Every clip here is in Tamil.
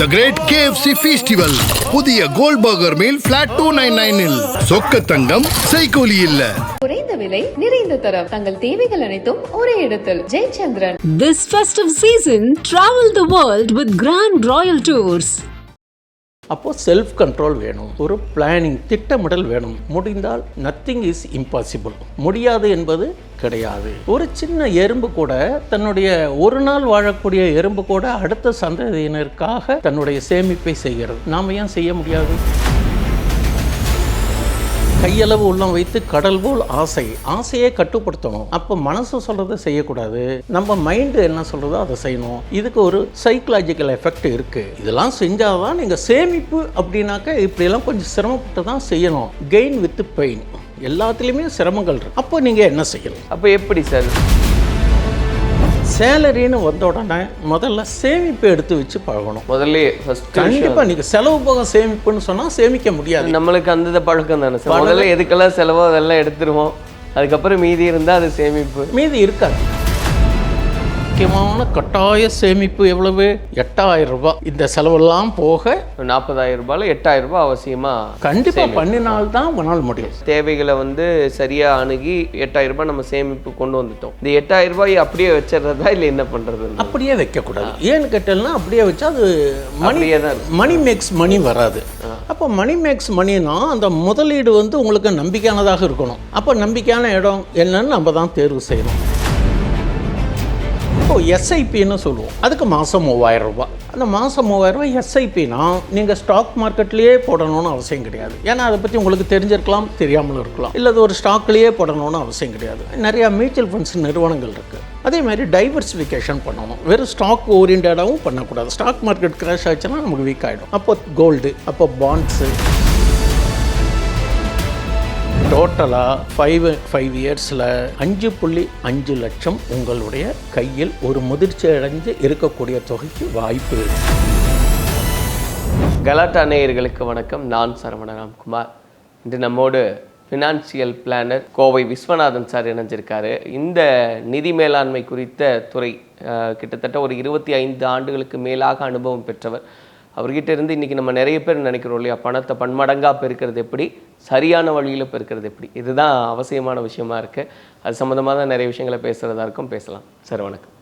த கிரேட் கேஎஃப்சி ஃபெஸ்டிவல் புதிய gold burger meal flat two nine நைனில் சொக்க தங்கம் சைக்கோலி இல்ல. குறைந்த விலை நிறைந்த தரம். தங்கள் தேவைகள் அனைத்தும் ஒரே இடத்தில். Jayachandran. This festive season, travel the world with Grand Royal Tours. அப்போது செல்ஃப் கண்ட்ரோல் வேணும். ஒரு பிளானிங் திட்டமிடல் வேணும். முடிந்தால் நத்திங் இஸ் இம்பாசிபிள் முடியாது என்பது கிடையாது. ஒரு சின்ன எறும்பு கூட தன்னுடைய ஒரு நாள் வாழக்கூடிய எறும்பு கூட அடுத்த சந்ததியினருக்காக தன்னுடைய சேமிப்பை செய்கிறது. நாம் ஏன் செய்ய முடியாது? கையளவு உள்ளம் வைத்து கடல் போல் ஆசை. ஆசையை கட்டுப்படுத்தணும். அப்போ மனசு சொல்கிறத செய்யக்கூடாது. நம்ம மைண்டு என்ன சொல்கிறதோ அதை செய்யணும். இதுக்கு ஒரு சைக்கலாஜிக்கல் எஃபெக்ட் இருக்குது இதெல்லாம் செஞ்சால் தான் நீங்கள் சேமிப்பு அப்படின்னாக்க இப்படியெல்லாம் கொஞ்சம் சிரமப்பட்டு தான் செய்யணும். கெயின் வித் பெயின் எல்லாத்துலேயுமே சிரமங்கள் இருக்கு. அப்போ நீங்கள் என்ன செய்யணும்? அப்போ எப்படி சார்? சேலரின்னு வந்த உடனே முதல்ல சேமிப்பு எடுத்து வச்சு பழகணும். முதல்ல கண்டிப்பாக நீங்கள் செலவு போக சேமிப்புன்னு சொன்னால் சேமிக்க முடியாது. நம்மளுக்கு அந்த பழக்கம் தானே முதல்ல எதுக்கெல்லாம் செலவோ அதெல்லாம் எடுத்துருவோம். அதுக்கப்புறம் மீதி இருந்தால் அது சேமிப்பு. மீதி இருக்காது. முக்கியமான கட்டாய சேமிப்பு எவ்வளவு? எட்டாயிரம் ரூபாய். இந்த செலவெல்லாம் போக நாற்பதாயிரம் ரூபாயில் எட்டாயிரம் ரூபாய் அவசியமா கண்டிப்பா பண்ணினால்தான் உங்களால் முடியும். தேவைகளை வந்து சரியா அணுகி எட்டாயிரம் ரூபாய் நம்ம சேமிப்பு கொண்டு வந்துட்டோம். இந்த எட்டாயிரம் ரூபாய் அப்படியே வச்சிடுறதா இல்லை என்ன பண்றது அப்படியே வைக்கக்கூடாது. ஏன்னு கேட்டேன்னா அப்படியே வச்சா அது மணி அப்படியே தான். மணி மேக்ஸ் மணி வராது. அப்போ மணி மேக்ஸ் மணினா அந்த முதலீடு வந்து உங்களுக்கு நம்பிக்கையானதாக இருக்கணும். அப்போ நம்பிக்கையான இடம் என்னன்னு நம்ம தான் தேர்வு செய்யணும். இப்போ எஸ்ஐபின்னு சொல்லுவோம். அதுக்கு மாதம் மூவாயிரம் ரூபாய் அந்த மாதம் மூவாயிரம் ரூபாய் எஸ்ஐபினா நீங்கள் ஸ்டாக் மார்க்கெட்லேயே போடணும்னு அவசியம் கிடையாது. ஏன்னா அதை பற்றி உங்களுக்கு தெரிஞ்சிருக்கலாம் தெரியாமலும் இருக்கலாம். இல்லை அது ஒரு ஸ்டாக்லேயே போடணும்னு அவசியம் கிடையாது. நிறையா மியூச்சுவல் ஃபண்ட்ஸ் நிறுவனங்கள் இருக்குது அதே மாதிரி டைவர்சிஃபிகேஷன் பண்ணணும். வெறும் ஸ்டாக் ஓரியன்டாகவும் பண்ணக்கூடாது. ஸ்டாக் மார்க்கெட் கிராஷ் ஆச்சுன்னா நமக்கு வீக் ஆகிடும் அப்போ கோல்டு அப்போ பாண்ட்ஸு டோட்டலாக ஃபைவ் ஃபைவ் இயர்ஸில் அஞ்சு புள்ளி அஞ்சு லட்சம் உங்களுடைய கையில் ஒரு முதிர்ச்சி அடைஞ்சு இருக்கக்கூடிய தொகைக்கு வாய்ப்பு இருக்கு. கலாட்டா நேயர்களுக்கு வணக்கம். நான் சரவண ராம்குமார் இன்று நம்மோடு financial planner Kovai Viswanathan sir இணைஞ்சிருக்காரு. இந்த நிதி மேலாண்மை குறித்த துறை கிட்டத்தட்ட ஒரு இருபத்தி ஐந்து ஆண்டுகளுக்கு மேலாக அனுபவம் பெற்றவர் அவர்கிட்ட இருந்து இன்றைக்கி நம்ம நிறைய பேர் நினைக்கிறோம் இல்லையா? பணத்தை பன்மடங்காக பெருக்கிறது எப்படி? சரியான வழியில் பெருக்கிறது எப்படி? இதுதான் அவசியமான விஷயமா இருக்குது அது சம்மந்தமாக தான் நிறைய விஷயங்களை பேசுகிறதா இருக்கும். பேசலாம். சார் வணக்கம்.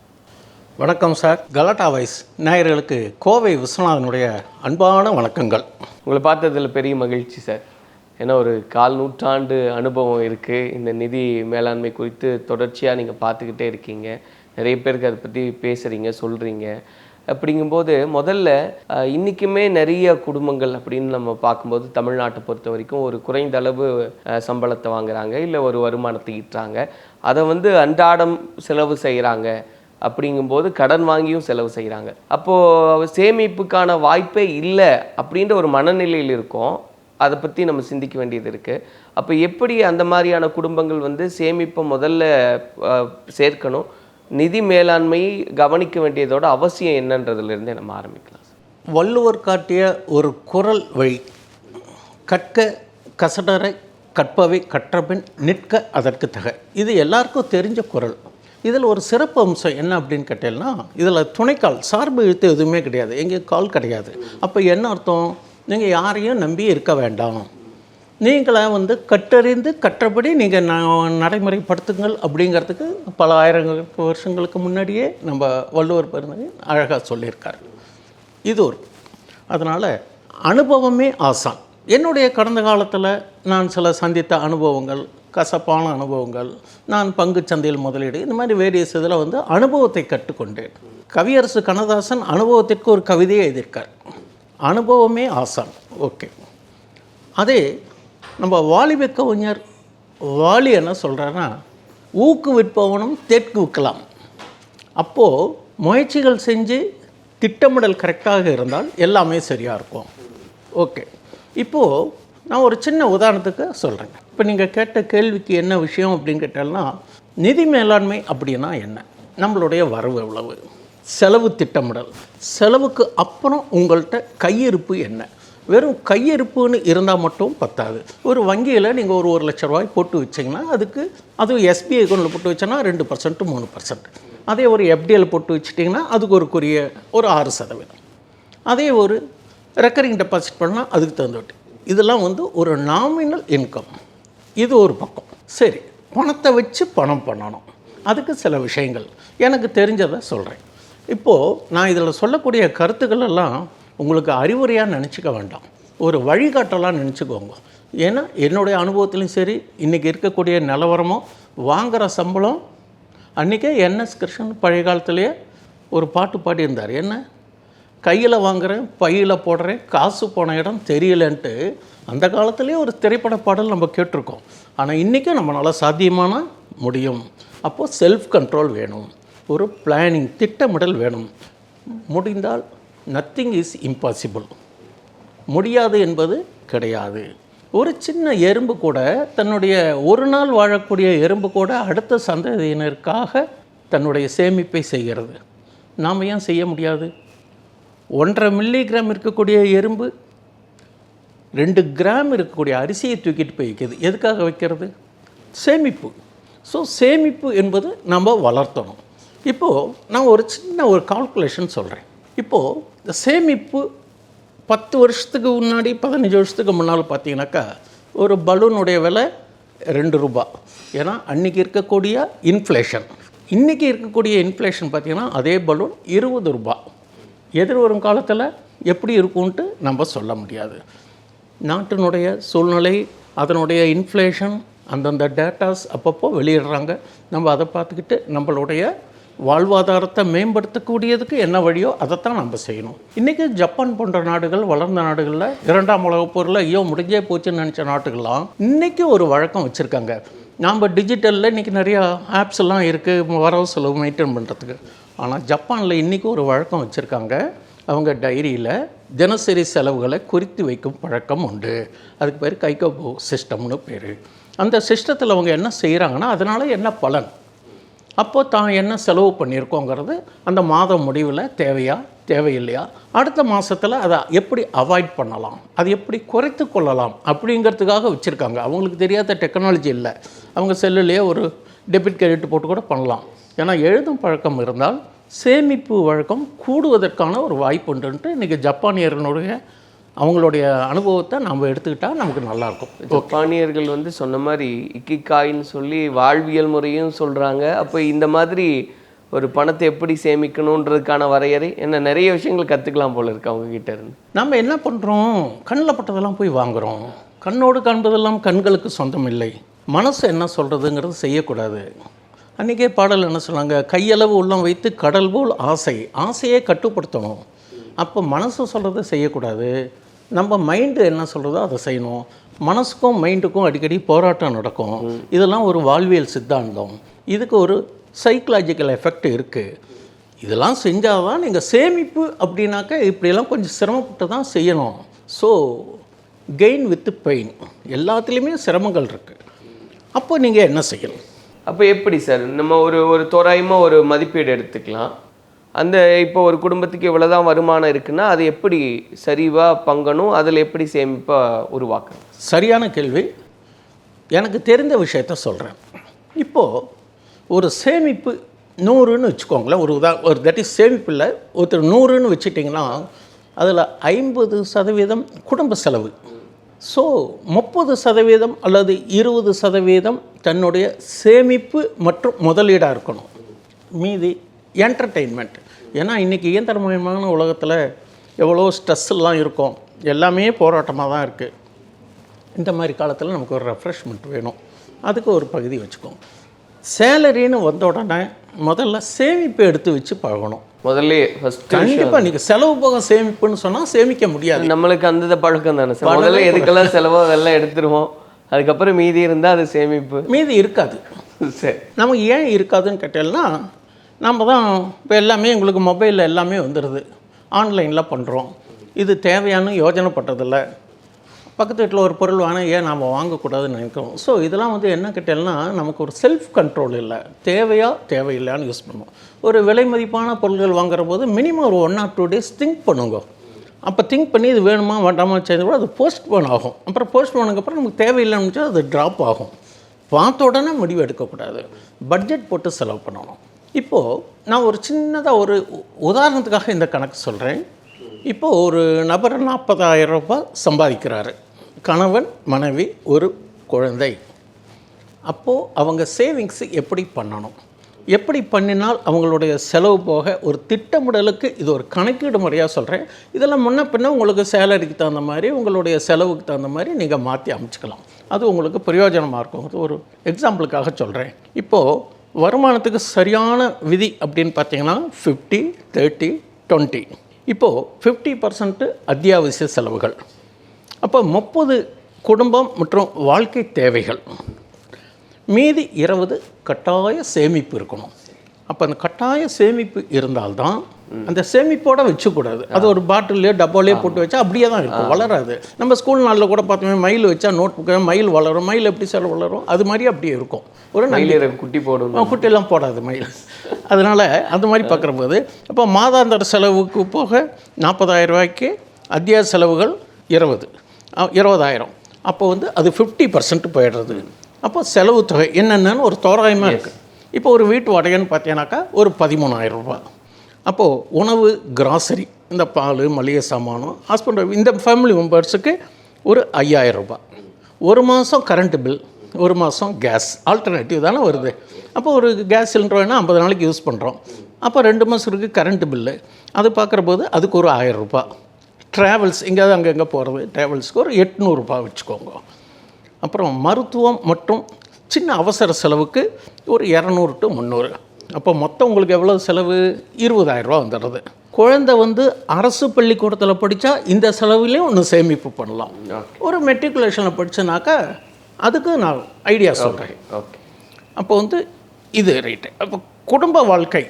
வணக்கம் சார். கலாட்டா வாய்ஸ் நேயர்களுக்கு கோவை விஸ்வநாதனுடைய அன்பான வணக்கங்கள். உங்களை பார்த்ததுல பெரிய மகிழ்ச்சி சார். ஏன்னா ஒரு கால் நூற்றாண்டு அனுபவம் இருக்குது இந்த நிதி மேலாண்மை குறித்து தொடர்ச்சியாக நீங்கள் பார்த்துக்கிட்டே இருக்கீங்க. நிறைய பேருக்கு அதை பற்றி பேசுகிறீங்க சொல்கிறீங்க அப்படிங்கும்போது முதல்ல இன்றைக்குமே நிறைய குடும்பங்கள் அப்படின்னு நம்ம பார்க்கும்போது தமிழ்நாட்டை பொறுத்த வரைக்கும் ஒரு குறைந்த அளவு சம்பளத்தை வாங்குறாங்க. இல்லை ஒரு வருமானத்தை ஈட்டுறாங்க. அதை வந்து அன்றாடம் செலவு செய்கிறாங்க அப்படிங்கும்போது கடன் வாங்கியும் செலவு செய்கிறாங்க அப்போது சேமிப்புக்கான வாய்ப்பே இல்லை அப்படின்ற ஒரு மனநிலையில் இருக்கோம். அதை பற்றி நம்ம சிந்திக்க வேண்டியது இருக்குது அப்போ எப்படி அந்த மாதிரியான குடும்பங்கள் வந்து சேமிப்பை முதல்ல சேர்க்கணும்? நிதி மேலாண்மையை கவனிக்க வேண்டியதோட அவசியம் என்னன்றதுலேருந்தே நம்ம ஆரம்பிக்கலாம் வள்ளுவர் காட்டிய ஒரு குரல் வழி கற்க கசடரை கற்பவை கற்றபின் நிற்க அதற்கு தக. இது எல்லாருக்கும் தெரிஞ்ச குரல். இதில் ஒரு சிறப்பு அம்சம் என்ன அப்படின்னு கேட்டீங்கன்னா இதில் துணைக்கால் சார்பு எழுத்து எதுவுமே கிடையாது. எங்கே கால் கிடையாது. அப்போ என்ன அர்த்தம்? நீங்கள் யாரையும் நம்பி இருக்க வேண்டாம். நீங்களே வந்து கற்றறிந்து கற்றபடி நீங்கள் நான் நடைமுறைப்படுத்துங்கள் அப்படிங்கிறதுக்கு பல ஆயிரம் வருஷங்களுக்கு முன்னாடியே நம்ம வள்ளுவர் பிறந்தது அழகாக சொல்லியிருக்கார். இது ஒரு. அதனால் அனுபவமே ஆசான். என்னுடைய கடந்த காலத்தில் நான் சில சந்தித்த அனுபவங்கள் கசப்பான அனுபவங்கள் நான் பங்கு சந்தையில் முதலீடு இந்த மாதிரி வேரியஸ் இதில் வந்து அனுபவத்தை கற்றுக்கொண்டேன். கவியரசு கண்ணதாசன் அனுபவத்திற்கு ஒரு கவிதையை எழுதியிருக்கார். அனுபவமே ஆசான். ஓகே. அதே நம்ம வாலிப கவிஞர் வாலி என்ன சொல்கிறாருன்னா ஊக்குவிப்பவனும் தேற்குவிக்கலாம் அப்போது முயற்சிகள் செஞ்சு திட்டமிடல் கரெக்டாக இருந்தால் எல்லாமே சரியாக இருக்கும். ஓகே. இப்போது நான் ஒரு சின்ன உதாரணத்துக்கு சொல்கிறேங்க இப்போ நீங்கள் கேட்ட கேள்விக்கு என்ன விஷயம் அப்படின்னு கேட்டால்னா நிதி மேலாண்மை அப்படின்னா என்ன? நம்மளுடைய வரவு எவ்வளவு? செலவு திட்டமிடல். செலவுக்கு அப்புறம் உங்கள்கிட்ட கையிருப்பு என்ன? வெறும் கையிருப்புன்னு இருந்தால் மட்டும் பத்தாது. ஒரு வங்கியில் நீங்கள் ஒரு ஒரு லட்ச ரூபாய் போட்டு வச்சிங்கன்னா அதுக்கு அதுவும் எஸ்பிஐ அக்கௌண்ட்டில் போட்டு வச்சோன்னா ரெண்டு பர்சன்ட் மூணு பர்சன்ட் அதே ஒரு எஃப்டிஎல் போட்டு வச்சிட்டிங்கன்னா அதுக்கு ஒரு குறிய ஒரு ஆறு சதவீதம். அதே ஒரு ரெக்கரிங் டெபாசிட் பண்ணால் அதுக்கு தகுந்தவட்டு இதெல்லாம் வந்து ஒரு நாமினல் இன்கம் இது ஒரு பக்கம். சரி பணத்தை வச்சு பணம் பண்ணணும். அதுக்கு சில விஷயங்கள். எனக்கு தெரிஞ்சதை சொல்கிறேன் இப்போது நான் இதில் சொல்லக்கூடிய கருத்துக்கள் எல்லாம் உங்களுக்கு அறிவுரையாக நினச்சிக்க வேண்டாம். ஒரு வழிகாட்டலாக நினச்சிக்கோங்க. ஏன்னா என்னுடைய அனுபவத்துலையும் சரி இன்றைக்கி இருக்கக்கூடிய நிலவரமும் வாங்குகிற சம்பளம் அன்றைக்கே என்எஸ் கிருஷ்ணன் பழைய காலத்துலேயே ஒரு பாட்டு பாடியிருந்தார். என்ன? கையில் வாங்குறேன் பையில் போடுறேன் காசு போன இடம் தெரியலன்ட்டு. அந்த காலத்துலேயே ஒரு திரைப்பட பாடல் நம்ம கேட்டிருக்கோம். ஆனால் இன்றைக்கும் நம்மளால் சாத்தியமான முடியும். அப்போது செல்ஃப் கண்ட்ரோல் வேணும். ஒரு பிளானிங் திட்டமிடல் வேணும். முடிந்தால் நத்திங் இஸ் இம்பாசிபிள் முடியாது என்பது கிடையாது. ஒரு சின்ன எறும்பு கூட தன்னுடைய ஒரு நாள் வாழக்கூடிய எறும்பு கூட அடுத்த சந்ததியினருக்காக தன்னுடைய சேமிப்பை செய்கிறது. நாம் ஏன் செய்ய முடியாது? ஒன்றரை மில்லிகிராம் இருக்கக்கூடிய எறும்பு ரெண்டு கிராம் இருக்கக்கூடிய அரிசியை தூக்கிட்டு போய் வைக்கிறது எதுக்காக வைக்கிறது சேமிப்பு. ஸோ சேமிப்பு என்பது நம்ம வளர்த்தணும். இப்போது நான் ஒரு சின்ன ஒரு கால்குலேஷன் சொல்கிறேன் இப்போது இந்த சேமிப்பு பத்து வருஷத்துக்கு முன்னாடி பதினஞ்சு வருஷத்துக்கு முன்னால் பார்த்தீங்கன்னாக்கா ஒரு பலூனுடைய விலை ரெண்டு ரூபா. ஏன்னா அன்றைக்கி இருக்கக்கூடிய இன்ஃப்ளேஷன் இன்றைக்கி இருக்கக்கூடிய இன்ஃப்ளேஷன் பார்த்திங்கன்னா அதே பலூன் இருபது ரூபா. எதிர்வரும் காலத்தில் எப்படி இருக்கும்ன்ட்டு நம்ம சொல்ல முடியாது. நாட்டினுடைய சூழ்நிலை அதனுடைய இன்ஃப்ளேஷன் அந்தந்த டேட்டாஸ் அப்பப்போ வெளியிடுறாங்க. நம்ம அதை பார்த்துக்கிட்டு நம்மளுடைய வாழ்வாதாரத்தை மேம்படுத்தக்கூடியதுக்கு என்ன வழியோ அதைத்தான் நம்ம செய்யணும். இன்றைக்கி ஜப்பான் போன்ற நாடுகள் வளர்ந்த நாடுகளில் இரண்டாம் உலகப் போரில் ஐயோ முடிஞ்சே போச்சுன்னு நினச்ச நாட்டுகள்லாம் இன்றைக்கி ஒரு வழக்கம் வச்சுருக்காங்க. நாம் டிஜிட்டலில் இன்றைக்கி நிறையா ஆப்ஸ் எல்லாம் இருக்குது வரவு செலவு மெயின்டைன் பண்ணுறதுக்கு ஆனால் ஜப்பானில் இன்றைக்கி ஒரு வழக்கம் வச்சுருக்காங்க. அவங்க டைரியில் தினசரி செலவுகளை குறித்து வைக்கும் பழக்கம் உண்டு. அதுக்கு பேர் கைகோபோ சிஸ்டம்னு பேர். அந்த சிஸ்டத்தில் அவங்க என்ன செய்கிறாங்கன்னா அதனால் என்ன பலன்? அப்போ தான் என்ன செலவு பண்ணியிருக்கோங்கிறது அந்த மாதம் முடிவில் தேவையா தேவையில்லையா? அடுத்த மாதத்தில் அதை எப்படி அவாய்ட் பண்ணலாம்? அது எப்படி குறைத்து கொள்ளலாம்? அப்படிங்கிறதுக்காக வச்சுருக்காங்க. அவங்களுக்கு தெரியாத டெக்னாலஜி இல்லை. அவங்க செல்லுலேயே ஒரு டெபிட் கிரெடிட் போட்டு கூட பண்ணலாம். ஏன்னா எழுதும் பழக்கம் இருந்தால் சேமிப்பு வழக்கம் கூடுவதற்கான ஒரு வாய்ப்பு உண்டுன்ட்டு இன்றைக்கி ஜப்பானியர்களுடைய அவங்களுடைய அனுபவத்தை நம்ம எடுத்துக்கிட்டால் நமக்கு நல்லாயிருக்கும். ஜப்பானியர்கள் வந்து சொன்ன மாதிரி இக்கிகாயின்னு சொல்லி வாழ்வியல் முறையும் சொல்கிறாங்க அப்போ இந்த மாதிரி ஒரு பணத்தை எப்படி சேமிக்கணுன்றதுக்கான வரையறை என்ன நிறைய விஷயங்கள் கற்றுக்கலாம் போல இருக்கு அவங்க கிட்ட இருந்து. நம்ம என்ன பண்ணுறோம் கண்ணில் பட்டதெல்லாம் போய் வாங்குகிறோம் கண்ணோடு காண்பதெல்லாம் கண்களுக்கு சொந்தம் இல்லை மனசு என்ன சொல்கிறதுங்கிறது செய்யக்கூடாது. அன்றைக்கே பாடல் என்ன சொன்னாங்க? கையளவு உள்ளம் வைத்து கடல் போல் ஆசை. ஆசையே கட்டுப்படுத்தணும். அப்போ மனசு சொல்கிறத செய்யக்கூடாது. நம்ம மைண்டு என்ன சொல்கிறதோ அதை செய்யணும். மனசுக்கும் மைண்டுக்கும் அடிக்கடி போராட்டம் நடக்கும். இதெல்லாம் ஒரு வாழ்வியல் சித்தாந்தம். இதுக்கு ஒரு சைக்கலாஜிக்கல் எஃபெக்ட் இருக்குது இதெல்லாம் செஞ்சால் தான் நீங்கள் சேமிப்பு அப்படின்னாக்கா இப்படியெல்லாம் கொஞ்சம் சிரமப்பட்டு தான் செய்யணும். ஸோ கெயின் வித் பெயின் எல்லாத்துலேயுமே சிரமங்கள் இருக்குது அப்போ நீங்கள் என்ன செய்யணும்? அப்போ எப்படி சார்? நம்ம ஒரு ஒரு தோராயமாக ஒரு மதிப்பீடு எடுத்துக்கலாம். அந்த இப்போ ஒரு குடும்பத்துக்கு இவ்வளோதான் வருமானம் இருக்குன்னா அது எப்படி சரிவாக பங்கணும்? அதில் எப்படி சேமிப்பாக உருவாக்கணும்? சரியான கேள்வி. எனக்கு தெரிந்த விஷயத்த சொல்கிறேன் இப்போது ஒரு சேமிப்பு நூறுன்னு வச்சுக்கோங்களேன். ஒரு உதா ஒரு தட் இஸ் சேமிப்பில் ஒருத்தர் நூறுன்னு வச்சுட்டிங்கன்னா அதில் ஐம்பது சதவீதம் குடும்ப செலவு. ஸோ முப்பது சதவீதம் அல்லது இருபது சதவீதம் தன்னுடைய சேமிப்பு மற்றும் முதலீடாக இருக்கணும். மீதி என்டர்டெயின்மெண்ட் ஏன்னா இன்றைக்கி இயந்திரமயமான உலகத்தில் எவ்வளோ ஸ்ட்ரெஸ்லாம் இருக்கும். எல்லாமே போராட்டமாக தான் இருக்குது இந்த மாதிரி காலத்தில் நமக்கு ஒரு ரெஃப்ரெஷ்மெண்ட் வேணும். அதுக்கு ஒரு பகுதி வச்சுக்கோங்க. சேலரின்னு வந்த உடனே முதல்ல சேமிப்பு எடுத்து வச்சு பழகணும் முதல்ல ஃபர்ஸ்ட் கண்டிப்பாக நீங்கள் செலவு போக சேமிப்புன்னு சொன்னால் சேமிக்க முடியாது. நம்மளுக்கு அந்த பழக்கம் தானே? சார் முதல்ல எதுக்கெல்லாம் செலவோ அதெல்லாம் எடுத்துருவோம். அதுக்கப்புறம் மீதி இருந்தால் அது சேமிப்பு. மீதி இருக்காது. சரி. நமக்கு ஏன் இருக்காதுன்னு கேட்டேன்னா நம்ம தான் இப்போ எல்லாமே உங்களுக்கு மொபைலில் எல்லாமே வந்துடுது ஆன்லைனில் பண்ணுறோம் இது தேவையான யோஜனை பட்டதில்லை பக்கத்து வீட்டில் ஒரு பொருள் வாங்க ஏன் நாம் வாங்கக்கூடாதுன்னு நினைக்கிறோம். ஸோ இதெல்லாம் வந்து என்ன கேட்டேன்னா நமக்கு ஒரு செல்ஃப் கண்ட்ரோல் இல்லை. தேவையா தேவையில்லைன்னு யூஸ் பண்ணுவோம். ஒரு விலை மதிப்பான பொருட்கள் வாங்குற போது மினிமம் ஒரு one or two days think பண்ணுங்க. அப்போ திங்க் பண்ணி இது வேணுமா வேண்டாமா சேர்ந்து கூட அது போஸ்ட்போன் ஆகும். அப்புறம் போஸ்ட்போன் அப்புறம் நமக்கு தேவையில்லைன்னு அது ட்ராப் ஆகும். பார்த்த உடனே முடிவு எடுக்கக்கூடாது. பட்ஜெட் போட்டு செலவு பண்ணணும். இப்போது நான் ஒரு சின்னதாக ஒரு உதாரணத்துக்காக இந்த கணக்கு சொல்கிறேன் இப்போது ஒரு நபர் நாற்பதாயிரம் ரூபாய் சம்பாதிக்கிறாரு. கணவன் மனைவி ஒரு குழந்தை. அப்போது அவங்க சேவிங்ஸு எப்படி பண்ணணும்? எப்படி பண்ணினால் அவங்களுடைய செலவு போக ஒரு திட்டமிடலுக்கு இது ஒரு கணக்கீடு முறையாக சொல்கிறேன் இதெல்லாம் முன்ன பின்ன உங்களுக்கு சேலரிக்கு தகுந்த மாதிரி உங்களுடைய செலவுக்கு தகுந்த மாதிரி நீங்கள் மாற்றி அமைச்சிக்கலாம். அது உங்களுக்கு பிரயோஜனமாக இருக்கும். அது ஒரு எக்ஸாம்பிளுக்காக சொல்கிறேன் இப்போது வருமானத்துக்கு சரியான விதி அப்படின்னு பார்த்தீங்கன்னா ஃபிஃப்டி தேர்ட்டி டுவெண்ட்டி இப்போது ஃபிஃப்டி பர்சன்ட்டு அத்தியாவசிய செலவுகள். அப்போ முப்பது குடும்பம் மற்றும் வாழ்க்கை தேவைகள். மீதி இருபது கட்டாய சேமிப்பு இருக்கணும். அப்போ அந்த கட்டாய சேமிப்பு இருந்தால்தான் அந்த சேமிப்போட வச்சுக்கூடாது. அது ஒரு பாட்டிலையோ டப்பாலையோ போட்டு வச்சா அப்படியே தான் இருக்கும் வளராது. நம்ம ஸ்கூல் நாளில் கூட பார்த்தோமே மயில் வச்சா நோட் புக்கு மயில் வளரும் மயில் எப்படி சார் வளரும் அது மாதிரி அப்படியே இருக்கும். ஒரு மயிலிற குட்டி போடணும் ஆ, குட்டியெல்லாம் போடாது மயில். அதனால் அந்த மாதிரி பார்க்குற போது அப்போ மாதாந்திர செலவுக்கு போக நாற்பதாயிரம் ரூபாய்க்கு அத்தியாவசிய செலவுகள் இருபது. இருபதாயிரம். அப்போ வந்து அது ஃபிஃப்டி பர்சன்ட் போயிடுறது. அப்போ செலவு தொகை என்னென்னு ஒரு தோராயமாக இருக்குது இப்போ ஒரு வீட்டு வாடகைன்னு பார்த்தீங்கன்னாக்கா ஒரு பதிமூணாயிரம் ரூபாய். அப்போது உணவு கிராசரி இந்த பால் மளிகை சாமானம் ஹஸ்பண்ட் இந்த ஃபேமிலி மெம்பர்ஸுக்கு ஒரு ஐயாயிரம் ரூபாய். ஒரு மாதம் கரண்ட்டு பில் ஒரு மாதம் கேஸ் ஆல்டர்னேட்டிவ் தானே வருது. அப்போ ஒரு கேஸ் சிலிண்டர் வேணால் ஐம்பது நாளைக்கு யூஸ் பண்ணுறோம் அப்போ ரெண்டு மாதம் இருக்குது கரண்ட்டு பில்லு அது பார்க்குற போது அதுக்கு ஒரு ஆயிரம் ரூபாய். ட்ராவல்ஸ் எங்கேயாவது அங்கங்கே போகிறது ட்ராவல்ஸ்க்கு ஒரு எட்நூறுபா வச்சுக்கோங்க. அப்புறம் மருத்துவம் மற்றும் சின்ன அவசர செலவுக்கு ஒரு இரநூறு டு முந்நூறு. அப்போ மொத்தம் உங்களுக்கு எவ்வளோ செலவு? இருபதாயிரரூபா வந்துடுறது குழந்தை வந்து அரசு பள்ளிக்கூடத்தில் படித்தா இந்த செலவுலேயும் ஒன்று சேமிப்பு பண்ணலாம். ஒரு மெட்ரிகுலேஷனில் படித்தனாக்கா அதுக்கு நான் ஐடியா சொல்கிறேன் ஓகே. அப்போ வந்து இது ரைட்டு அப்போ குடும்ப வாழ்க்கை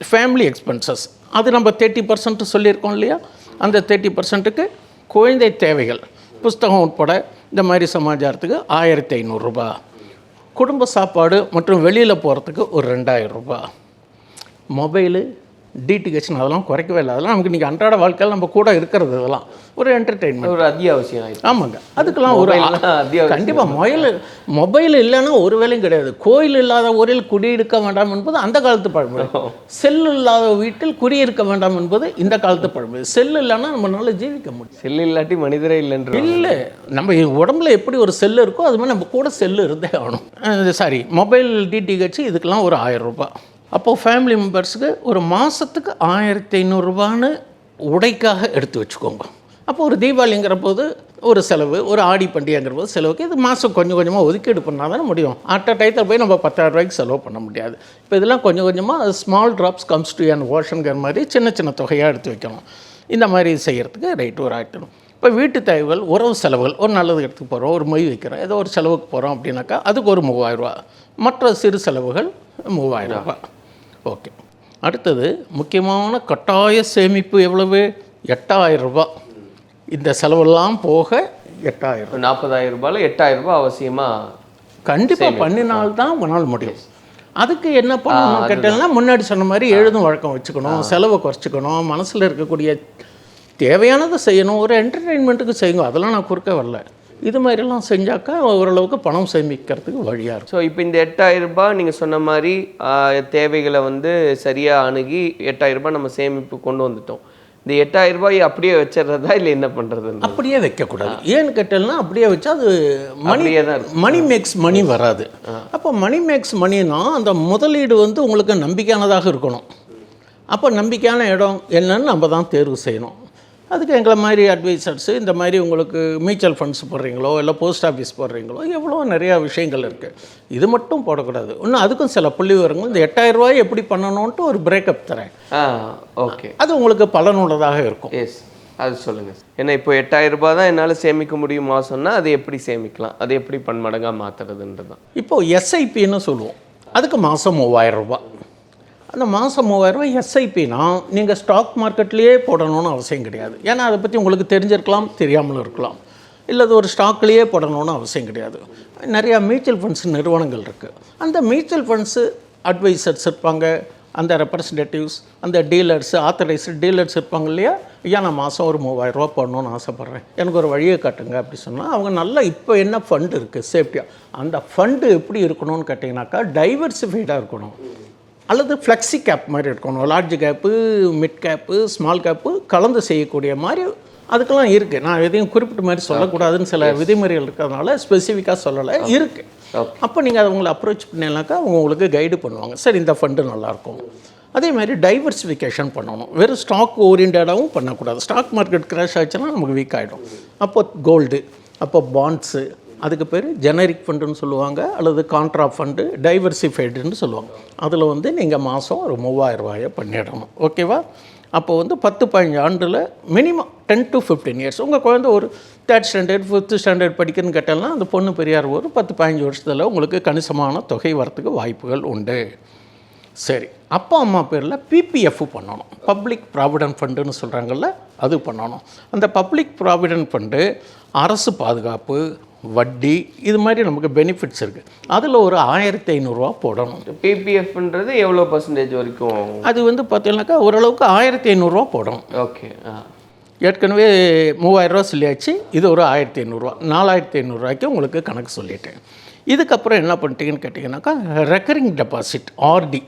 ஃபேமிலி எக்ஸ்பென்சஸ் அது நம்ம தேர்ட்டி பர்சன்ட் சொல்லியிருக்கோம் இல்லையா? அந்த தேர்ட்டி பர்சன்ட்டுக்கு குழந்தை தேவைகள் புஸ்தகம் உட்பட இந்த மாதிரி சமாச்சாரத்துக்கு ஆயிரத்தி ஐநூறுரூபா குடும்ப சாப்பாடு மற்றும் வெளியில் போகிறதுக்கு ஒரு ரெண்டாயிரம் ரூபாய். மொபைலு டிடிஹெச் அதெல்லாம் குறைக்கவே இல்லை. அதெல்லாம் நமக்கு இன்றைக்கி அன்றாட வாழ்க்கையில் நம்ம கூட இருக்கிறது இதெல்லாம். ஒரு என்டர்டெயின்மெண்ட் ஒரு அத்தியாவசியம் ஆமாங்க. அதுக்கெல்லாம் ஒரு. கண்டிப்பாக மொபைல் மொபைல் இல்லைன்னா ஒரு வேலையும் கிடையாது. கோயில் இல்லாத ஊரில் குடியிருக்க வேண்டாம் என்பது அந்த காலத்து பழமொழி. செல் இல்லாத வீட்டில் குடியிருக்க வேண்டாம் என்பது இந்த காலத்து பழமொழி. செல் இல்லைன்னா நம்மளால ஜீவிக்க முடியும். செல் இல்லாட்டி மனிதரே இல்லைன்ற இல்லை. நம்ம உடம்புல எப்படி ஒரு செல்லு இருக்கோ அது மாதிரி நம்ம கூட செல்லு இருந்தே ஆகணும். சாரி மொபைல் டிடிஹெச் இதுக்கெல்லாம் ஒரு ஆயிரம் ரூபாய். அப்போது ஃபேமிலி மெம்பர்ஸுக்கு ஒரு மாதத்துக்கு ஆயிரத்தி ஐநூறுரூபான்னு உடைக்காக எடுத்து வச்சுக்கோங்க. அப்போ ஒரு தீபாவளிங்கிற போது ஒரு செலவு ஒரு ஆடி பண்டிகைங்கிற போது செலவுக்கு இது மாதம் கொஞ்சம் கொஞ்சமாக ஒதுக்கீடு பண்ணால் தானே முடியும். அட்ட டயத்தில் போய் நம்ம பத்தாயிரம் ரூபாய்க்கு செலவு பண்ண முடியாது. இப்போ இதெல்லாம் கொஞ்சம் கொஞ்சமாக small drops comes to and வாஷனுங்கிற மாதிரி சின்ன சின்ன தொகையாக எடுத்து வைக்கணும். இந்த மாதிரி செய்கிறதுக்கு ரைட்டு ஒரு ஆயிரத்தி இப்போ வீட்டு தேவைகள் உறவு செலவுகள் ஒரு நல்லது இடத்துக்கு போகிறோம் ஒரு மொய் வைக்கிறோம் ஏதோ ஒரு செலவுக்கு போகிறோம் அப்படின்னாக்கா அதுக்கு ஒரு மூவாயிரரூபா மற்ற சிறு செலவுகள் மூவாயிரம் ரூபாய். ஓகே. அடுத்தது முக்கியமான கட்டாய சேமிப்பு எவ்வளவு? எட்டாயிரம் ரூபாய் இந்த செலவெல்லாம் போக எட்டாயிரம். நாற்பதாயிரம் ரூபாயில் எட்டாயிரம் ரூபாய் அவசியமா கண்டிப்பாக பண்ணினால்தான் உங்களால் முடியும். அதுக்கு என்ன பண்ணணும்? கேட்டீங்கன்னா முன்னாடி சொன்ன மாதிரி எழுதும் வழக்கம் வச்சுக்கணும் செலவை குறைச்சிக்கணும் மனசில் இருக்கக்கூடிய தேவையானதை செய்யணும் ஒரு என்டர்டெயின்மெண்ட்டுக்கு செய்யுங்க. அதெல்லாம் நான் குறுக்க வரல. இது மாதிரிலாம் செஞ்சாக்கா ஓரளவுக்கு பணம் சேமிக்கிறதுக்கு வழியாக இருக்கும். ஸோ இப்போ இந்த எட்டாயிரம் ரூபாய் நீங்கள் சொன்ன மாதிரி தேவைகளை வந்து சரியாக அணுகி எட்டாயிரம் ரூபாய் நம்ம சேமிப்பு கொண்டு வந்துட்டோம். இந்த எட்டாயிரம் ரூபாய் அப்படியே வச்சிடுறதா இல்லை என்ன பண்ணுறதுன்னு அப்படியே வைக்கக்கூடாது. ஏன்னு கேட்டேன்னா அப்படியே வச்சா அது மணி அப்படியே தான். மணி மேக்ஸ் மணி வராது. அப்போ மணி மேக்ஸ் மணினா அந்த முதலீடு வந்து உங்களுக்கு நம்பிக்கையானதாக இருக்கணும். அப்போ நம்பிக்கையான இடம் என்னன்னு நம்ம தான் தேர்வு செய்யணும். அதுக்கு எங்களை மாதிரி அட்வைசர்ஸு இந்த மாதிரி உங்களுக்கு மியூச்சுவல் ஃபண்ட்ஸ் போடுறீங்களோ இல்லை போஸ்ட் ஆஃபீஸ் போடுறீங்களோ எவ்வளோ நிறையா விஷயங்கள் இருக்குது இது மட்டும் போடக்கூடாது. இன்னும் அதுக்கும் சில புள்ளி விவரங்கள். இந்த எட்டாயிரம் ரூபாய் எப்படி பண்ணணுன்ட்டு ஒரு பிரேக்கப் தரேன். ஆ ஓகே அது உங்களுக்கு பலனுள்ளதாக இருக்கும். எஸ் அது சொல்லுங்கள் ஏன்னா இப்போ எட்டாயிரம் ரூபாய் தான் என்னால் சேமிக்க முடியுமா சொன்னால் அதை எப்படி சேமிக்கலாம்? அதை எப்படி பன்மடங்காக மாற்றுறதுன்றது தான் இப்போது எஸ்ஐபின்னு சொல்லுவோம். அதுக்கு மாதம் மூவாயிரம் ரூபாய். அந்த மாதம் மூவாயிரம் எஸ்ஐபினா நீங்கள் ஸ்டாக் மார்க்கெட்லேயே போடணும்னு அவசியம் கிடையாது. ஏன்னா அதை பற்றி உங்களுக்கு தெரிஞ்சிருக்கலாம் தெரியாமலும் இருக்கலாம். இல்லை அது ஒரு ஸ்டாக்லேயே போடணும்னு அவசியம் கிடையாது. நிறையா மியூச்சுவல் ஃபண்ட்ஸ் நிறுவனங்கள் இருக்குது அந்த மியூச்சுவல் ஃபண்ட்ஸு அட்வைசர்ஸ் இருப்பாங்க அந்த ரெப்ரசன்டேட்டிவ்ஸ் அந்த டீலர்ஸ் ஆத்தரைஸ்டு டீலர்ஸ் இருப்பாங்க இல்லையா? ஐயா நான் மாதம் ஒரு மூவாயிரம் போடணும்னு ஆசைப்பட்றேன். எனக்கு ஒரு வழியை காட்டுங்க அப்படி சொன்னால் அவங்க நல்லா இப்போ என்ன ஃபண்டு இருக்குது சேஃப்டியாக அந்த ஃபண்டு எப்படி இருக்கணும்னு கேட்டிங்கனாக்கா டைவர்சிஃபைடாக இருக்கணும். அல்லது ஃப்ளெக்ஸி கேப் மாதிரி இருக்கணும். Large cap mid cap small cap கலந்து செய்யக்கூடிய மாதிரி அதுக்கெல்லாம் இருக்குது நான் எதையும் குறிப்பிட்ட மாதிரி சொல்லக்கூடாதுன்னு சில விதிமுறைகள் இருக்கிறதுனால ஸ்பெசிஃபிக்காக சொல்லலை. இருக்குது அப்போ நீங்கள் அதை உங்களை அப்ரோச் பண்ணீங்கனாக்கா அவங்க உங்களுக்கு கைடு பண்ணுவாங்க. சரி இந்த ஃபண்டு நல்லாயிருக்கும். அதே மாதிரி டைவர்சிஃபிகேஷன் பண்ணணும். வெறும் ஸ்டாக் ஓரியன்டாகவும் பண்ணக்கூடாது. ஸ்டாக் மார்க்கெட் கிராஷ் ஆச்சுன்னா நமக்கு வீக் ஆகிடும் அப்போ கோல்டு அப்போ பாண்ட்ஸு அதுக்கு பேர் ஜெனரிக் ஃபண்டுன்னு சொல்லுவாங்க அல்லது கான்ட்ரா ஃபண்டு டைவர்சிஃபைடுன்னு சொல்லுவாங்க. அதில் வந்து நீங்கள் மாதம் ஒரு மூவாயிரம் ரூபாயை பண்ணிடணும். ஓகேவா அப்போ வந்து பத்து பதினஞ்சு ஆண்டில் minimum ten to fifteen years உங்கள் குழந்தை ஒரு தேர்ட் ஸ்டாண்டர்ட் ஃபிஃப்த்து ஸ்டாண்டர்ட் படிக்கணும்னு கேட்டாலும் அந்த பொண்ணு பெரியார் ஒரு பத்து பதினஞ்சு வருஷத்தில் உங்களுக்கு கணிசமான தொகை வரத்துக்கு வாய்ப்புகள் உண்டு. சரி. அப்பா அம்மா பேரில் பிபிஎஃப் பண்ணணும். பப்ளிக் ப்ராவிடன்ட் ஃபண்டுன்னு சொல்கிறாங்கல்ல அது பண்ணணும். அந்த பப்ளிக் ப்ராவிடன்ட் ஃபண்டு அரசு பாதுகாப்பு வட்டி இது மாதிரி நமக்கு பெனிஃபிட்ஸ் இருக்குது அதில் ஒரு ஆயிரத்தி ஐநூறுரூவா போடணும் பிபிஎஃப்ன்றது எவ்வளோ பர்சன்டேஜ் வரைக்கும்? அது வந்து பார்த்தீங்கன்னாக்கா ஓரளவுக்கு ஆயிரத்தி ஐநூறுரூவா போடணும். ஓகே ஏற்கனவே மூவாயிரரூவா சொல்லியாச்சு இது ஒரு ஆயிரத்தி ஐநூறுரூவா நாலாயிரத்தி ஐநூறுரூவாய்க்கு உங்களுக்கு கணக்கு சொல்லிட்டேன். இதுக்கப்புறம் என்ன பண்ணிட்டீங்கன்னு கேட்டிங்கனாக்கா ரெக்கரிங் டெபாசிட் ஆர்டி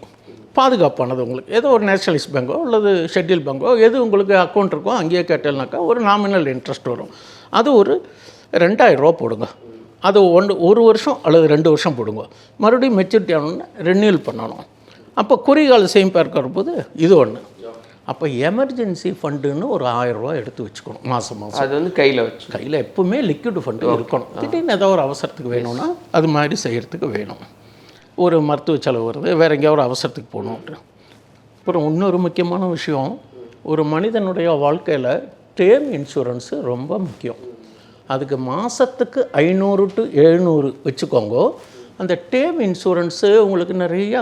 பாதுகாப்பானது உங்களுக்கு. ஏதோ ஒரு நேஷனலிஸ்ட் பேங்கோ அல்லது ஷெட்யூல் பேங்கோ எது உங்களுக்கு அக்கௌண்ட் இருக்கோ அங்கேயே கேட்டேன்னாக்கா ஒரு நாமினல் இன்ட்ரெஸ்ட் வரும். அது ஒரு ரெண்டாயிரரூவா போடுங்க. அது ஒன்று ஒரு வருஷம் அல்லது ரெண்டு வருஷம் போடுங்க. மறுபடியும் மெச்சூரிட்டி ஆனோடனே ரெனியூல் பண்ணணும். அப்போ குறுகால சேமிப்பாக இருக்கிற போது இது ஒன்று அப்போ எமர்ஜென்சி ஃபண்டுன்னு ஒரு ஆயிரரூவா எடுத்து வச்சுக்கணும் மாதம் மாதம் அது வந்து கையில் வச்சு. கையில் எப்பவுமே லிக்விட் ஃபண்டு இருக்கணும். திடீர்னு ஏதோ ஒரு அவசரத்துக்கு வேணும்னா அது மாதிரி செய்கிறதுக்கு வேணும். ஒரு மருத்துவ செலவு வருது வேறு எங்கேயாவது ஒரு அவசரத்துக்கு போகணும் அப்புறம் இன்னொரு முக்கியமான விஷயம் ஒரு மனிதனுடைய வாழ்க்கையில் டேர்ம் இன்சூரன்ஸு ரொம்ப முக்கியம். அதுக்கு மாதத்துக்கு ஐநூறு டு எழுநூறு வச்சுக்கோங்க. அந்த டேம் இன்சூரன்ஸு உங்களுக்கு நிறையா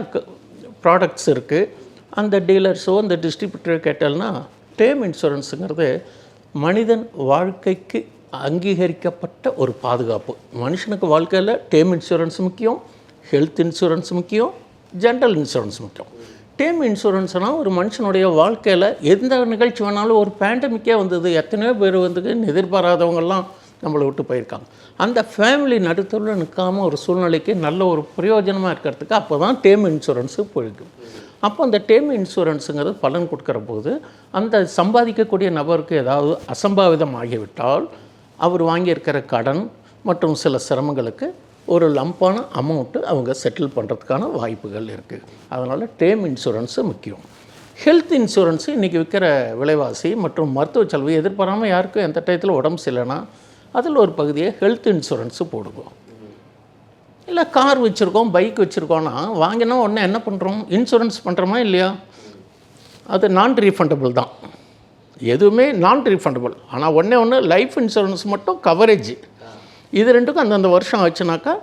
ப்ராடக்ட்ஸ் இருக்குது அந்த டீலர்ஸோ அந்த டிஸ்ட்ரிபியூட்டரோ கேட்டால்னா டேம் இன்சூரன்ஸுங்கிறது மனிதன் வாழ்க்கைக்கு அங்கீகரிக்கப்பட்ட ஒரு பாதுகாப்பு. மனுஷனுக்கு வாழ்க்கையில் டேம் இன்சூரன்ஸ் முக்கியம் ஹெல்த் இன்சூரன்ஸ் முக்கியம் ஜென்ரல் இன்சூரன்ஸ் முக்கியம். டேம் இன்சூரன்ஸ்னால் ஒரு மனுஷனுடைய வாழ்க்கையில் எந்த நிகழ்ச்சி வேணாலும் ஒரு பேண்டமிக்கே வந்தது எத்தனையோ பேர் வந்து எதிர்பாராதவங்கெல்லாம் நம்மளை விட்டு போயிருக்காங்க. அந்த ஃபேமிலி நடுத்தரில் நிற்காம ஒரு சூழ்நிலைக்கு நல்ல ஒரு பிரயோஜனமாக இருக்கிறதுக்கு அப்போ தான் டேம் இன்சூரன்ஸு போயிருக்கும் அப்போ அந்த டேம் இன்சூரன்ஸுங்கிறது பலன் கொடுக்குற போது அந்த சம்பாதிக்கக்கூடிய நபருக்கு ஏதாவது அசம்பாவிதம் ஆகிவிட்டால் அவர் வாங்கியிருக்கிற கடன் மற்றும் சில சிரமங்களுக்கு ஒரு லம்பான அமௌண்ட்டு அவங்க செட்டில் பண்ணுறதுக்கான வாய்ப்புகள் இருக்குது அதனால் டேம் இன்சூரன்ஸு முக்கியம். ஹெல்த் இன்சூரன்ஸு இன்றைக்கி விற்கிற விலைவாசி மற்றும் மருத்துவ செலவு எதிர்பாராமல் யாருக்கும் எந்த டயத்தில் உடம்பு சரியில்லைன்னா அதில் ஒரு பகுதியை ஹெல்த் இன்சூரன்ஸு போடுவோம். இல்லை கார் வச்சுருக்கோம் பைக் வச்சுருக்கோன்னா வாங்கினா உடனே என்ன பண்ணுறோம் இன்சூரன்ஸ் பண்ணுறோமா இல்லையா? அது நான் ரீஃபண்டபிள் தான். எதுவுமே நான் ரீஃபண்டபிள் ஆனால் ஒன்றே ஒன்று லைஃப் இன்சூரன்ஸ் மட்டும் கவரேஜ் இது ரெண்டுக்கும் அந்தந்த வருஷம் ஆச்சுனாக்கா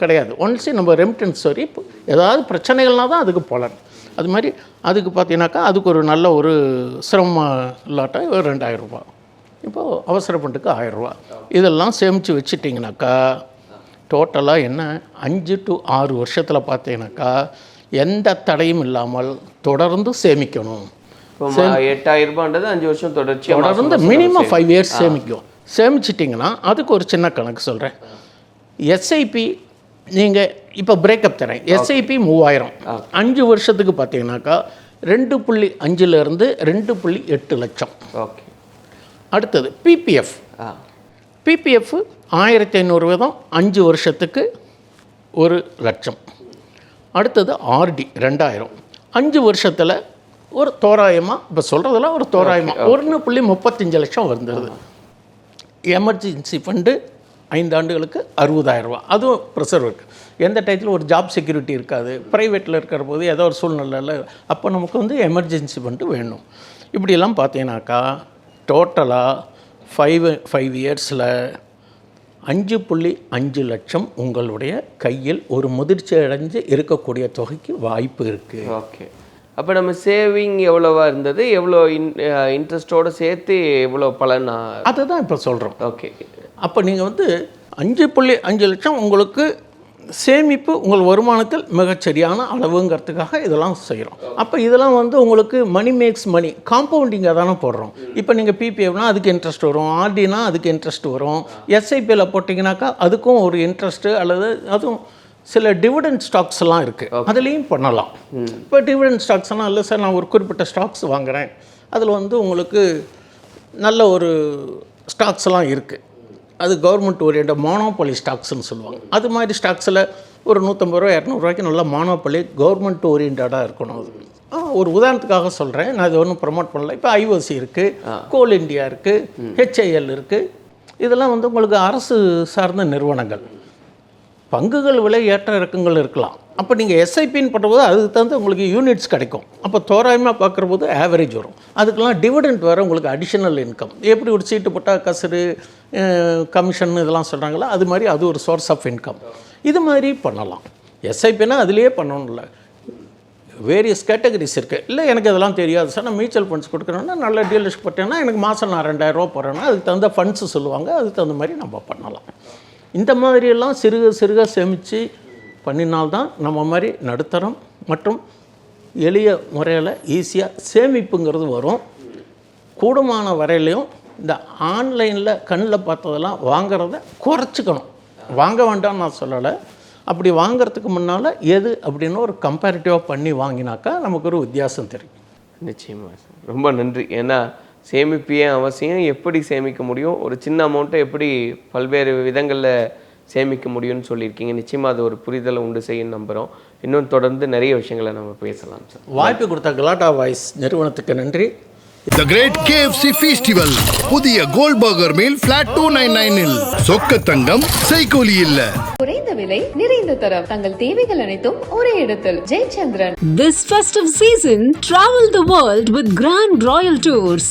கிடையாது. ஒன்ஸி நம்ம ரெமிட்டன்ஸ் வரி ஏதாவது பிரச்சனைகள்னால் தான் அதுக்கு பலன் அது மாதிரி அதுக்கு பார்த்தீங்கன்னாக்கா அதுக்கு ஒரு நல்ல ஒரு சிரமம் இல்லாட்டா ஒரு ரெண்டாயிரம் ரூபாய். இப்போது அவசர ஃபண்டுக்கு ஆயிரரூபா இதெல்லாம் சேமித்து வச்சிட்டிங்கனாக்கா டோட்டலாக என்ன? அஞ்சு டு ஆறு வருஷத்தில் பார்த்தீங்கன்னாக்கா எந்த தடையும் இல்லாமல் தொடர்ந்து சேமிக்கணும். எட்டாயிரம் ரூபான்றது அஞ்சு வருஷம் தொடர்ச்சியாக தொடர்ந்து மினிமம் ஃபைவ் இயர்ஸ் சேமிக்கும். சேமிச்சிட்டிங்கன்னா அதுக்கு ஒரு சின்ன கணக்கு சொல்கிறேன் எஸ்ஐபி நீங்கள் இப்போ பிரேக்கப் தரேன். எஸ்ஐபி மூவாயிரம். அஞ்சு வருஷத்துக்கு பார்த்தீங்கன்னாக்கா ரெண்டு புள்ளி அஞ்சுலேருந்து ரெண்டு புள்ளி எட்டு லட்சம். ஓகே அடுத்தது பிபிஎஃப் பிபிஎஃப் ஆயிரத்தி ஐநூறு வீதம் அஞ்சு வருஷத்துக்கு ஒரு லட்சம். அடுத்தது ஆர்டி ரெண்டாயிரம். அஞ்சு வருஷத்தில் ஒரு தோராயமாக இப்போ சொல்கிறதெல்லாம் ஒரு தோராயமாக ஒன்று புள்ளி முப்பத்தஞ்சு லட்சம் வந்துடுது எமர்ஜென்சி ஃபண்டு ஐந்து ஆண்டுகளுக்கு அறுபதாயிரம் ரூபா அதுவும் ப்ரெஷர் இருக்குது எந்த டயத்தில் ஒரு ஜாப் செக்யூரிட்டி இருக்காது. ப்ரைவேட்டில் இருக்கிற போது ஏதோ ஒரு சூழ்நிலையில் அப்போ நமக்கு வந்து எமர்ஜென்சி ஃபண்டு வேணும். இப்படியெல்லாம் பார்த்தீங்கன்னாக்கா டோட்டலாக ஃபைவ் ஃபைவ் இயர்ஸில் அஞ்சு புள்ளி அஞ்சு லட்சம் உங்களுடைய கையில் ஒரு முதிர்ச்சி அடைஞ்சு இருக்கக்கூடிய தொகைக்கு வாய்ப்பு இருக்குது ஓகே. அப்போ நம்ம சேவிங் எவ்வளவா இருந்தது? எவ்வளோ இன் இன்ட்ரெஸ்ட்டோட சேர்த்து எவ்வளோ பலன்? அதை தான் இப்போ சொல்கிறோம் ஓகே. அப்போ நீங்கள் வந்து அஞ்சு புள்ளி அஞ்சு லட்சம் உங்களுக்கு சேமிப்பு உங்கள் வருமானத்தில் மிகச்சரியான அளவுங்கிறதுக்காக இதெல்லாம் செய்கிறோம். அப்போ இதெல்லாம் வந்து உங்களுக்கு மணி மேக்ஸ் மணி காம்பவுண்டிங்காக தானே போடுறோம். இப்போ நீங்கள் பிபிஎஃப்னா அதுக்கு இன்ட்ரெஸ்ட் வரும். ஆர்டினா அதுக்கு இன்ட்ரெஸ்ட் வரும். எஸ்ஐபியில் போட்டிங்கனாக்கா அதுக்கும் ஒரு இன்ட்ரெஸ்ட்டு அல்லது அதுவும் சில டிவிடெண்ட் ஸ்டாக்ஸ் எல்லாம் இருக்குது அதுலேயும் பண்ணலாம். இப்போ டிவிடெண்ட் ஸ்டாக்ஸ்னால் இல்லை சார் நான் ஒரு குறிப்பிட்ட ஸ்டாக்ஸ் வாங்குறேன். அதில் வந்து உங்களுக்கு நல்ல ஒரு ஸ்டாக்ஸ் எல்லாம் இருக்குது அது கவர்மெண்ட் ஓரியன்ட் மோனோபொலி ஸ்டாக்ஸ்னு சொல்லுவாங்க. அது மாதிரி ஸ்டாக்ஸில் ஒரு நூற்றம்பது ரூபா இரநூறுவாய்க்கு நல்லா மோனோபொலி கவர்மெண்ட் ஓரியன்டாக இருக்கணும் அது. ஒரு உதாரணத்துக்காக சொல்கிறேன் நான் இது ஒன்றும் ப்ரமோட் பண்ணல. இப்போ ஐஓசி இருக்குது கோல் இந்தியா இருக்குது ஹெச்ஐஎல் இருக்குது இதெல்லாம் வந்து உங்களுக்கு அரசு சார்ந்த நிறுவனங்கள். பங்குகள் விலை ஏற்ற இறக்கங்கள் இருக்கலாம். அப்போ நீங்கள் எஸ்ஐபின்னு பண்ணும்போது அதுக்கு தகுந்த உங்களுக்கு யூனிட்ஸ் கிடைக்கும். அப்போ தோராயமாக பார்க்குற போது ஆவரேஜ் வரும். அதுக்கெல்லாம் டிவிடெண்ட் வேறு உங்களுக்கு அடிஷனல் இன்கம் எப்படி ஒரு சீட்டு போட்டால் கசரு கமிஷன் இதெல்லாம் சொல்கிறாங்களோ அது மாதிரி அது ஒரு சோர்ஸ் ஆஃப் இன்கம் இது மாதிரி பண்ணலாம். எஸ்ஐபினா அதுலேயே பண்ணணும்ல. வேரியஸ் கேட்டகரிஸ் இருக்குது இல்லை எனக்கு இதெல்லாம் தெரியாது. சார் நான் மியூச்சுவல் ஃபண்ட்ஸ் கொடுக்குறேன்னா நல்ல டீலர்ஷிப் போட்டேன்னா எனக்கு மாதம் நான் ரெண்டாயிரரூவா போகிறேன்னா அதுக்கு தகுந்த ஃபண்ட்ஸு சொல்லுவாங்க. அதுக்கு தகுந்த மாதிரி நம்ம பண்ணலாம். இந்த மாதிரியெல்லாம் சிறுக சிறுக சேமித்து பண்ணினால்தான் நம்ம மாதிரி நடுத்தரம் மற்றும் எளிய முறையில் ஈஸியாக சேமிப்புங்கிறது வரும். கூடுமான வரையிலையும் இந்த ஆன்லைனில் கண்ணில் பார்த்ததெல்லாம் வாங்குறத குறைச்சிக்கணும். வாங்க வேண்டாம்னு நான் சொல்லலை. அப்படி வாங்குறதுக்கு முன்னால் எது அப்படின்னு ஒரு கம்பேரிட்டிவாக பண்ணி வாங்கினாக்கா நமக்கு ஒரு வித்தியாசம் தெரியும். நிச்சயமாக ரொம்ப நன்றி. ஏன்னா சேமிப்பு ஏன் அவசியம் எப்படி சேமிக்க முடியும்? ஒரு சின்ன அமௌண்ட்டை எப்படி பல்வேறு விதங்களில் சேமிக்க முடியும்னு சொல்லியிருக்கீங்க. நிச்சயமாக அது ஒரு புரிதலை உண்டு செய்யும் நம்புகிறோம் இன்னும் தொடர்ந்து நிறைய விஷயங்களை நம்ம பேசலாம் சார். வாய்ப்பு கொடுத்த கலாட்டா வாய்ஸ் நிறுவனத்துக்கு நன்றி. த கிரேட் கேஎஃப்சி ஃபெஸ்டிவல் புதிய gold burger meal flat two nine நைனில் சொக்க தங்கம் சைக்கூலி இல்ல. குறைந்த விலை நிறைந்த தரம். தங்கள் தேவைகள் அனைத்தும் ஒரே இடத்தில். Jayachandran. This festive season, travel the world with Grand Royal Tours.